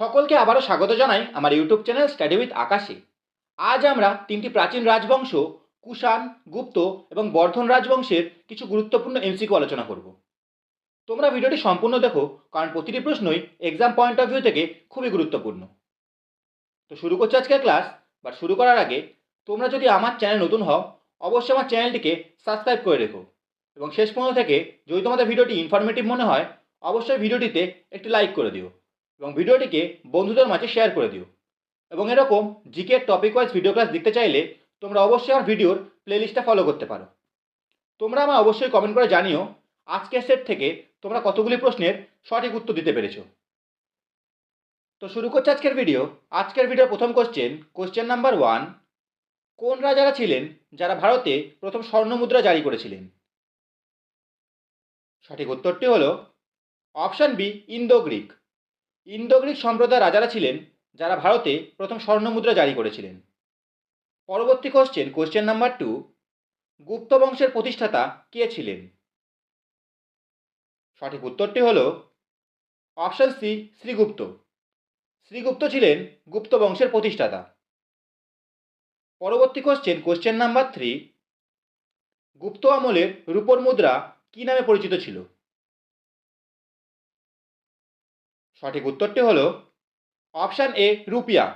সকলকে আবারও স্বাগত জানাই আমার ইউটিউব চ্যানেল স্টাডি উইথ আকাশে। আজ আমরা তিনটি প্রাচীন রাজবংশ, কুষাণ, গুপ্ত এবং বর্ধন রাজবংশের কিছু গুরুত্বপূর্ণ এমসিকিউ আলোচনা করব। তোমরা ভিডিওটি সম্পূর্ণ দেখো, কারণ প্রতিটি প্রশ্নই এক্সাম পয়েন্ট অফ ভিউ থেকে খুবই গুরুত্বপূর্ণ। তো শুরু করছি আজকের ক্লাস বা শুরু করার আগে তোমরা যদি আমার চ্যানেল নতুন হও, অবশ্যই আমার চ্যানেলটিকে সাবস্ক্রাইব করে রেখো। এবং শেষ পর্যন্ত থেকে যদি তোমাদের ভিডিওটি ইনফরমেটিভ মনে হয়, অবশ্যই ভিডিওটিতে একটি লাইক করে দিও। এবং ভিডিওটিকে বন্ধুদের মাঝে শেয়ার করে দিও। এবং এরকম GK topic wise video class দেখতে চাইলে তোমরা অবশ্যই আমার ভিডিওর প্লেলিস্টটা ফলো করতে পারো। তোমরা আমার অবশ্যই কমেন্ট করে জানিও আজকের সেট থেকে তোমরা কতগুলি প্রশ্নের সঠিক উত্তর দিতে পেরেছ। তো শুরু করছি আজকের ভিডিও আজকের ভিডিওর প্রথম কোশ্চেন কোশ্চেন নাম্বার ওয়ান কোন রাজারা ছিলেন, যারা ভারতে প্রথম স্বর্ণমুদ্রা জারি করেছিলেন? সঠিক উত্তরটি হল option B Indo Greek Indo Greek সম্প্রদায়ের রাজারা ছিলেন, যারা ভারতে প্রথম স্বর্ণমুদ্রা জারি করেছিলেন। পরবর্তী question question number two Gupta বংশের প্রতিষ্ঠাতা কে ছিলেন? সঠিক উত্তরটি হল অপশান সি শ্রীগুপ্ত। শ্রীগুপ্ত ছিলেন গুপ্ত বংশের প্রতিষ্ঠাতা। পরবর্তী question question number three Gupta আমলের রূপর মুদ্রা কী নামে পরিচিত ছিল? সঠিক উত্তরটি হল অপশান এ রুপিয়াক।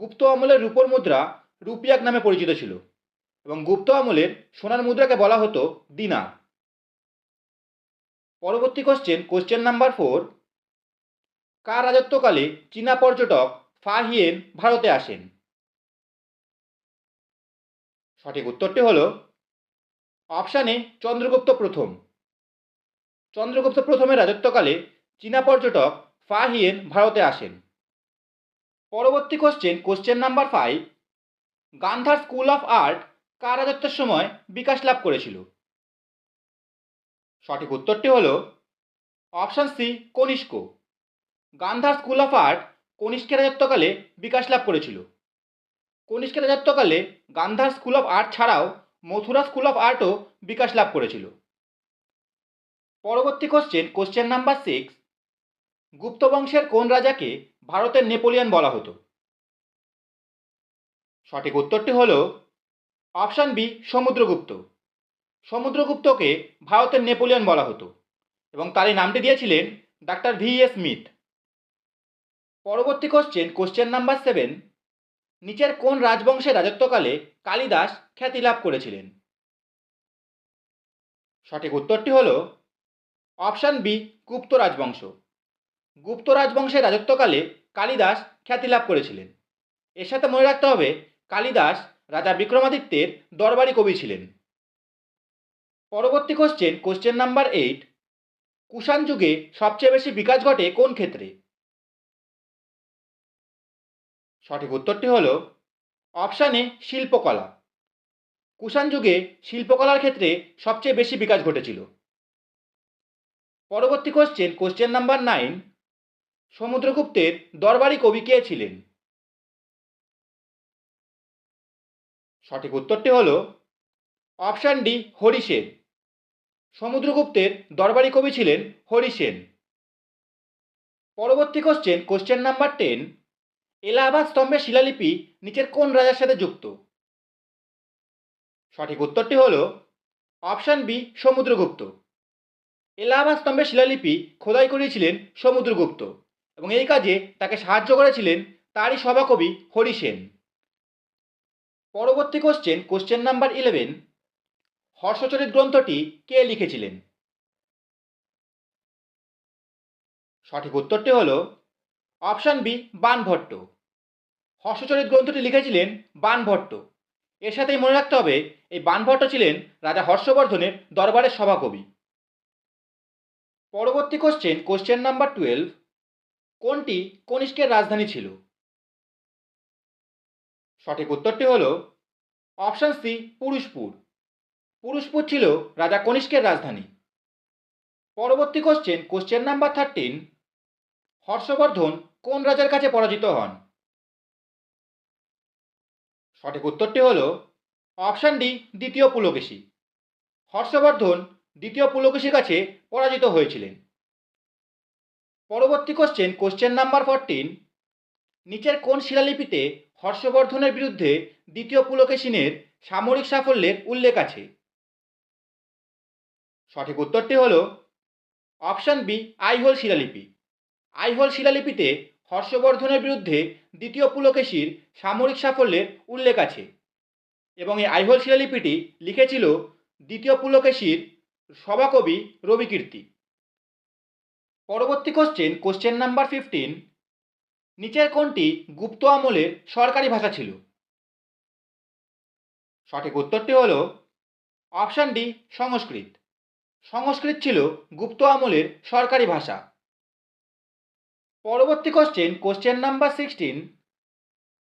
গুপ্ত আমলের রূপর মুদ্রা রুপিয়াক নামে পরিচিত ছিল এবং গুপ্ত আমলের সোনার মুদ্রাকে বলা হতো দিনার। পরবর্তী কোশ্চেন কোশ্চেন নাম্বার ফোর কার রাজত্বকালে চীনা পর্যটক ফাহিয়েন ভারতে আসেন? সঠিক উত্তরটি হল অপশানে চন্দ্রগুপ্ত প্রথম। চন্দ্রগুপ্ত প্রথমের রাজত্বকালে চীনা পর্যটক ফা হিয়েন ভারতে আসেন। পরবর্তী question question number five Gandhara school of art কার রাজত্বের সময় বিকাশ লাভ করেছিল? সঠিক উত্তরটি হল option C Kanishka. Gandhara school of art কনিষ্কের রাজত্বকালে বিকাশ লাভ করেছিল। কনিষ্কের রাজত্বকালে গান্ধার স্কুল অফ আর্ট ছাড়াও মথুরা স্কুল অফ আর্টও বিকাশ লাভ করেছিল। পরবর্তী question question number six Gupta বংশের কোন রাজাকে ভারতের নেপোলিয়ন বলা হতো? সঠিক উত্তরটি হল অপশান বি, সমুদ্রগুপ্ত। সমুদ্রগুপ্তকে ভারতের নেপোলিয়ন বলা হতো এবং তার এই নামটি দিয়েছিলেন ডাক্তার ভি এস স্মিথ। পরবর্তী কোশ্চেন কোশ্চেন নাম্বার সেভেন নিচের কোন রাজবংশের রাজত্বকালে কালিদাস খ্যাতি লাভ করেছিলেন? সঠিক উত্তরটি হল অপশান বি, গুপ্ত রাজবংশ। গুপ্ত রাজবংশের রাজত্বকালে কালিদাস খ্যাতি লাভ করেছিলেন। এর সাথে মনে রাখতে হবে, কালিদাস রাজা বিক্রমাদিত্যের দরবারি কবি ছিলেন। পরবর্তী question question number eight Kushan যুগে সবচেয়ে বেশি বিকাশ ঘটে কোন ক্ষেত্রে? সঠিক উত্তরটি হল অপশানে শিল্পকলা। কুষাণ যুগে শিল্পকলার ক্ষেত্রে সবচেয়ে বেশি বিকাশ ঘটেছিল। পরবর্তী কোশ্চেন কোশ্চেন নাম্বার নাইন সমুদ্রগুপ্তের দরবারি কবি কে ছিলেন? সঠিক উত্তরটি হল অপশান ডি হরিসেন সমুদ্রগুপ্তের দরবারি কবি ছিলেন হরিসেন পরবর্তী question question number ten Allahabad স্তম্ভের শিলালিপি নিচের কোন রাজার সাথে যুক্ত? সঠিক উত্তরটি হল অপশান বি সমুদ্রগুপ্ত। এলাহাবাদ স্তম্ভের শিলালিপি খোদাই করিয়েছিলেন সমুদ্রগুপ্ত। এবং এই কাজে তাকে সাহায্য করেছিলেন তারই সভাকবি হরি সেন। পরবর্তী question question number eleven Harshacharita গ্রন্থটি কে লিখেছিলেন? সঠিক উত্তরটি হল অপশান বি, বানভট্ট। হর্ষচরিত গ্রন্থটি লিখেছিলেন বানভট্ট। এর সাথেই মনে রাখতে হবে, এই বানভট্ট ছিলেন রাজা হর্ষবর্ধনের দরবারের সভাকবি। পরবর্তী কোশ্চেন কোশ্চেন নাম্বার টুয়েলভ কোনটি কনিষ্কের রাজধানী ছিল? সঠিক উত্তরটি হল অপশান সি পুরুষপুর। পুরুষপুর ছিল রাজা কনিষ্কের রাজধানী। পরবর্তী question question number thirteen Harshavardhana কোন রাজার কাছে পরাজিত হন? সঠিক উত্তরটি হল অপশান ডি দ্বিতীয় পুলকেশী। হর্ষবর্ধন দ্বিতীয় পুলকেশীর কাছে পরাজিত হয়েছিলেন। পরবর্তী কোশ্চেন কোশ্চেন নাম্বার ফোরটিন নিচের কোন শিলালিপিতে হর্ষবর্ধনের বিরুদ্ধে দ্বিতীয় পুলকেশিনের সামরিক সাফল্যের উল্লেখ আছে? সঠিক উত্তরটি হল অপশান বি আইহোল শিলালিপি। আইহোল শিলালিপিতে হর্ষবর্ধনের বিরুদ্ধে দ্বিতীয় পুলকেশীর সামরিক সাফল্যের উল্লেখ আছে। এবং এই আইহোল শিলালিপিটি লিখেছিল দ্বিতীয় পুলকেশীর সভাকবি রবিকীর্তি। পরবর্তী কোশ্চেন কোশ্চেন নাম্বার ফিফটিন নিচের কোনটি গুপ্ত আমলের সরকারি ভাষা ছিল। সঠিক উত্তরটি হল অপশান ডি সংস্কৃত। সংস্কৃত ছিল গুপ্ত আমলের সরকারি ভাষা। পরবর্তী question question number sixteen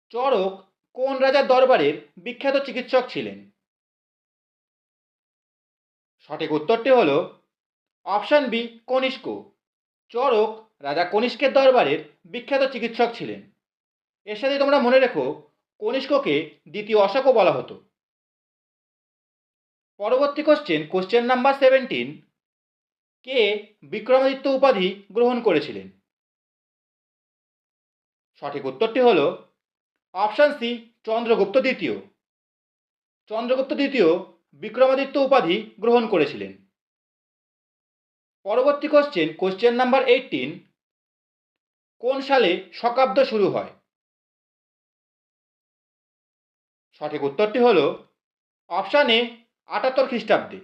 Charaka কোন রাজার দরবারের বিখ্যাত চিকিৎসক ছিলেন? সঠিক উত্তরটি হল অপশান বি কনিষ্ক। চরক রাজা কনিষ্কের দরবারের বিখ্যাত চিকিৎসক ছিলেন। এর সাথে তোমরা মনে রেখো, কনিষ্ককে দ্বিতীয় অশোকও বলা হতো। পরবর্তী কোশ্চেন কোশ্চেন নাম্বার সেভেন্টিন কে বিক্রমাদিত্য উপাধি গ্রহণ করেছিলেন? সঠিক উত্তরটি হল অপশান সি চন্দ্রগুপ্ত দ্বিতীয়। চন্দ্রগুপ্ত দ্বিতীয় বিক্রমাদিত্য উপাধি গ্রহণ করেছিলেন। পরবর্তী কোশ্চেন কোশ্চেন নাম্বার এইটিন কোন সালে শকাব্দ শুরু হয়? সঠিক উত্তরটি হল অপশান এ আটাত্তর খ্রিস্টাব্দে।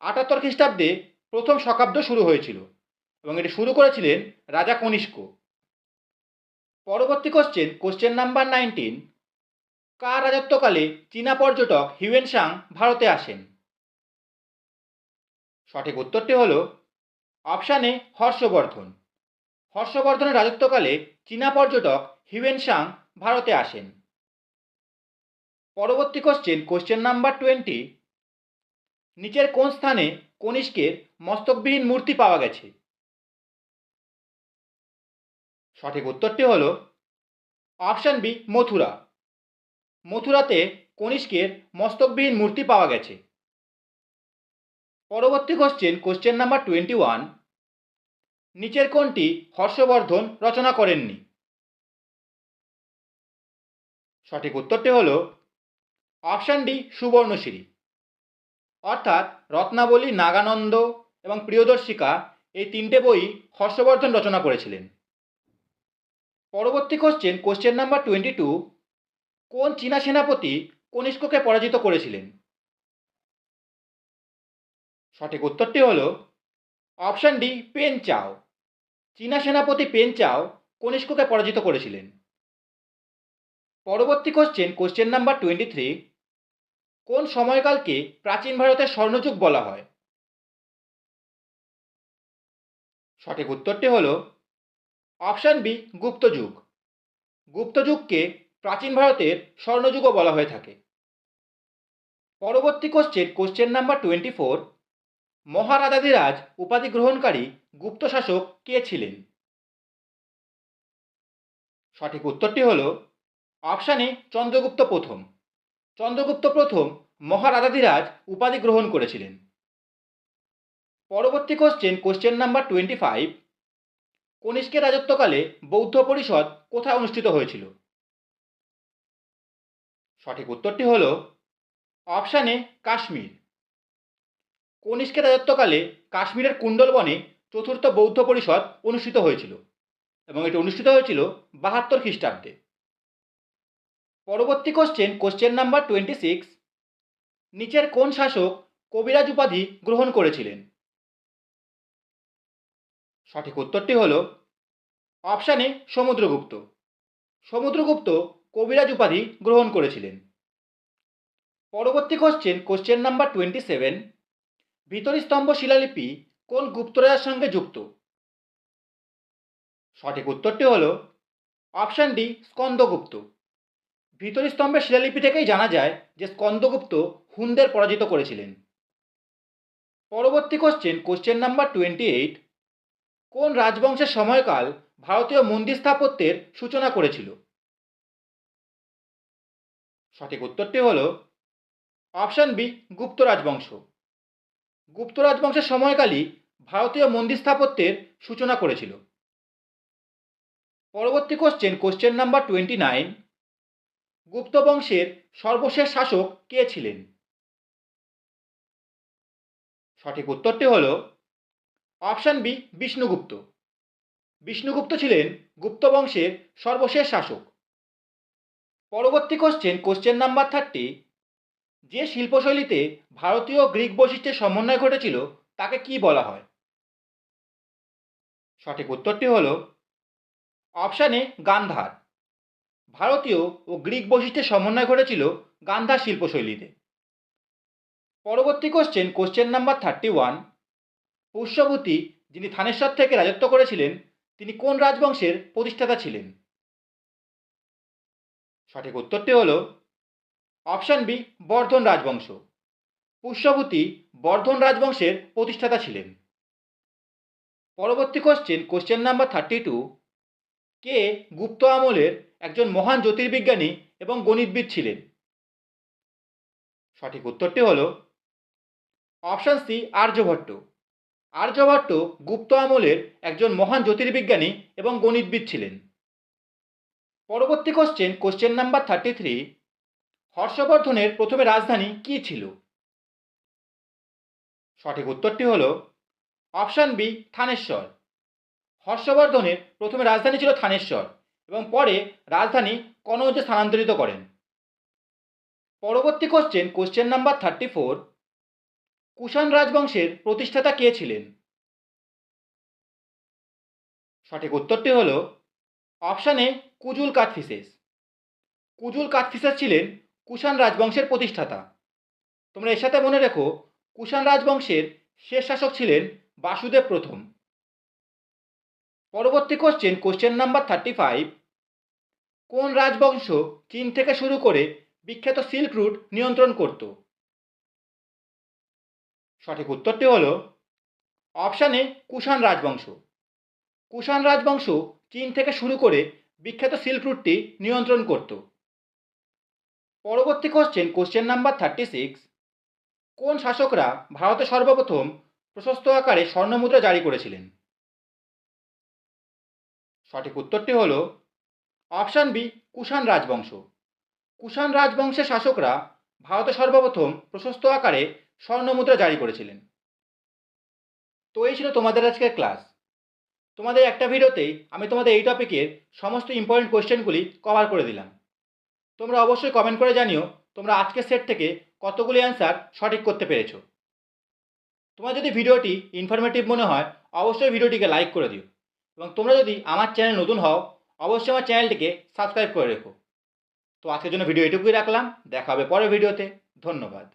আটাত্তর খ্রিস্টাব্দে প্রথম শকাব্দ শুরু হয়েছিল এবং এটি শুরু করেছিলেন রাজা কনিষ্ক। পরবর্তী কোশ্চেন কোশ্চেন নাম্বার নাইনটিন কার রাজত্বকালে চীনা পর্যটক হিউয়েন সাং ভারতে আসেন? সঠিক উত্তরটি হল অপশানে হর্ষবর্ধন। হর্ষবর্ধনের রাজত্বকালে চীনা পর্যটক হিউয়েন সাং ভারতে আসেন। পরবর্তী কোশ্চেন কোশ্চেন নাম্বার টোয়েন্টি নিচের কোন স্থানে কনিষ্কের মস্তকবিহীন মূর্তি পাওয়া গেছে? সঠিক উত্তরটি হল অপশান বি, মথুরা। মথুরাতে কনিষ্কের মস্তকবিহীন মূর্তি পাওয়া গেছে। পরবর্তী question question number twenty one নিচের কোনটি হর্ষবর্ধন রচনা করেননি? সঠিক উত্তরটি হল অপশান ডি সুবর্ণশিরি। অর্থাৎ রত্নাবলী, নাগানন্দ এবং প্রিয়দর্শিকা এই তিনটে বই হর্ষবর্ধন রচনা করেছিলেন। পরবর্তী question question number twenty two কোন চীনা সেনাপতি কনিষ্ককে পরাজিত করেছিলেন? সঠিক উত্তরটি হল অপশান ডি, পেন চাও। চীনা সেনাপতি পেন চাও কনিষ্ককে পরাজিত করেছিলেন। পরবর্তী question question number twenty three কোন সময়কালকে প্রাচীন ভারতের স্বর্ণযুগ বলা হয়? সঠিক উত্তরটি হল অপশান বি, গুপ্তযুগ। গুপ্তযুগকে প্রাচীন ভারতের স্বর্ণযুগও বলা হয়ে থাকে। পরবর্তী question question number twenty four Maharajadhiraj উপাধি গ্রহণকারী গুপ্ত শাসক কে ছিলেন? সঠিক উত্তরটি হল অপশানে চন্দ্রগুপ্ত প্রথম। চন্দ্রগুপ্ত প্রথম মহারাজাধিরাজ উপাধি গ্রহণ করেছিলেন। পরবর্তী question question number twenty five কনিষ্কের রাজত্বকালে বৌদ্ধ পরিষদ কোথায় অনুষ্ঠিত হয়েছিল? সঠিক উত্তরটি হল অপশানে কাশ্মীর। কনিষ্কের রাজত্বকালে কাশ্মীরের কুণ্ডলবনে চতুর্থ বৌদ্ধ পরিষদ অনুষ্ঠিত হয়েছিল এবং এটি অনুষ্ঠিত হয়েছিল বাহাত্তর খ্রিস্টাব্দে। পরবর্তী question question number twenty six নিচের কোন শাসক কবিরাজ উপাধি গ্রহণ করেছিলেন? সঠিক উত্তরটি হল অপশানে সমুদ্রগুপ্ত। সমুদ্রগুপ্ত কবিরাজ উপাধি গ্রহণ করেছিলেন। পরবর্তী question question number twenty seven ভিতরিস্তম্ভ শিলালিপি কোন গুপ্তরাজার সঙ্গে যুক্ত? সঠিক উত্তরটি হল অপশান ডি, স্কন্দগুপ্ত। ভিতরিস্তম্ভের শিলালিপি থেকেই জানা যায় যে স্কন্দগুপ্ত হুনদের পরাজিত করেছিলেন। পরবর্তী question question number twenty eight কোন রাজবংশের সময়কাল ভারতীয় মন্দির স্থাপত্যের সূচনা করেছিল? সঠিক উত্তরটি হল অপশান বি, গুপ্ত রাজবংশ। গুপ্ত রাজবংশের সময়কালই ভারতীয় মন্দির স্থাপত্যের সূচনা করেছিল। পরবর্তী question question number twenty nine Gupta বংশের সর্বশেষ শাসক কে ছিলেন? সঠিক উত্তরটি হল অপশান বি বিষ্ণুগুপ্ত। বিষ্ণুগুপ্ত ছিলেন গুপ্ত বংশের সর্বশেষ শাসক। পরবর্তী কোশ্চেন কোশ্চেন নাম্বার থার্টি যে শিল্পশৈলীতে ভারতীয় গ্রিক বৈশিষ্ট্যের সমন্বয় ঘটেছিল, তাকে কি বলা হয়? সঠিক উত্তরটি হল অপশানে গান্ধার। ভারতীয় ও গ্রিক বৈশিষ্ট্যের সমন্বয় ঘটেছিল গান্ধার শিল্পশৈলীতে। পরবর্তী question question number thirty one Pushyabhuti যিনি থানেশ্বর থেকে রাজত্ব করেছিলেন, তিনি কোন রাজবংশের প্রতিষ্ঠাতা ছিলেন? সঠিক উত্তরটি হল অপশান বি, বর্ধন রাজবংশ। পুষ্যভূতি, বর্ধন রাজবংশের প্রতিষ্ঠাতা ছিলেন। পরবর্তী question question number thirty two কে গুপ্ত আমলের একজন মহান জ্যোতির্বিজ্ঞানী এবং গণিতবিদ ছিলেন? সঠিক উত্তরটি হল অপশান সি আর্যভট্ট আর্যভট্ট গুপ্ত আমলের একজন মহান জ্যোতির্বিজ্ঞানী এবং গণিতবিদ ছিলেন। পরবর্তী question question number thirty three হর্ষবর্ধনের প্রথমে রাজধানী কী ছিল? সঠিক উত্তরটি হল অপশান বি, থানেশ্বর। হর্ষবর্ধনের প্রথমে রাজধানী ছিল থানেশ্বর এবং পরে রাজধানী কনৌজে স্থানান্তরিত করেন। পরবর্তী question question number thirty four Kushan রাজবংশের প্রতিষ্ঠাতা কে ছিলেন? সঠিক উত্তরটি হল অপশানে কুজুল কাথফিসেস কুজুল কাথফিসেস ছিলেন কুষাণ রাজবংশের প্রতিষ্ঠাতা। তোমরা এর সাথে মনে রেখো, কুষাণ রাজবংশের শেষ শাসক ছিলেন বাসুদেব প্রথম। পরবর্তী question question number thirty five কোন রাজবংশ চীন থেকে শুরু করে বিখ্যাত সিল্ক রুট নিয়ন্ত্রণ করত? সঠিক উত্তরটি হল অপশানে কুষাণ রাজবংশ। কুষাণ রাজবংশ চীন থেকে শুরু করে বিখ্যাত সিল্ক রুটটি নিয়ন্ত্রণ করত। পরবর্তী question question number thirty six কোন শাসকরা ভারতে সর্বপ্রথম প্রশস্ত আকারে স্বর্ণমুদ্রা জারি করেছিলেন? সঠিক উত্তরটি হল অপশান বি কুষাণ রাজবংশ। কুষাণ রাজবংশের শাসকরা ভারতে সর্বপ্রথম প্রশস্ত আকারে স্বর্ণমুদ্রা জারি করেছিলেন। তো এই ছিল তোমাদের আজকের ক্লাস তোমাদের একটা ভিডিওতেই আমি তোমাদের এই টপিকের সমস্ত ইম্পর্টেন্ট কোয়েশ্চেনগুলি কভার করে দিলাম। তোমরা অবশ্যই কমেন্ট করে জানিও, তোমরা আজকের সেট থেকে কতগুলি অ্যান্সার সঠিক করতে পেরেছ। তোমার যদি ভিডিওটি ইনফরমেটিভ মনে হয়, অবশ্যই ভিডিওটিকে লাইক করে দিও। এবং তোমরা যদি আমার চ্যানেল নতুন হও, অবশ্যই আমার চ্যানেলটিকে সাবস্ক্রাইব করে রেখো। তো আজকের জন্য ভিডিও এটুকুই রাখলাম, দেখা হবে পরের ভিডিওতে ধন্যবাদ।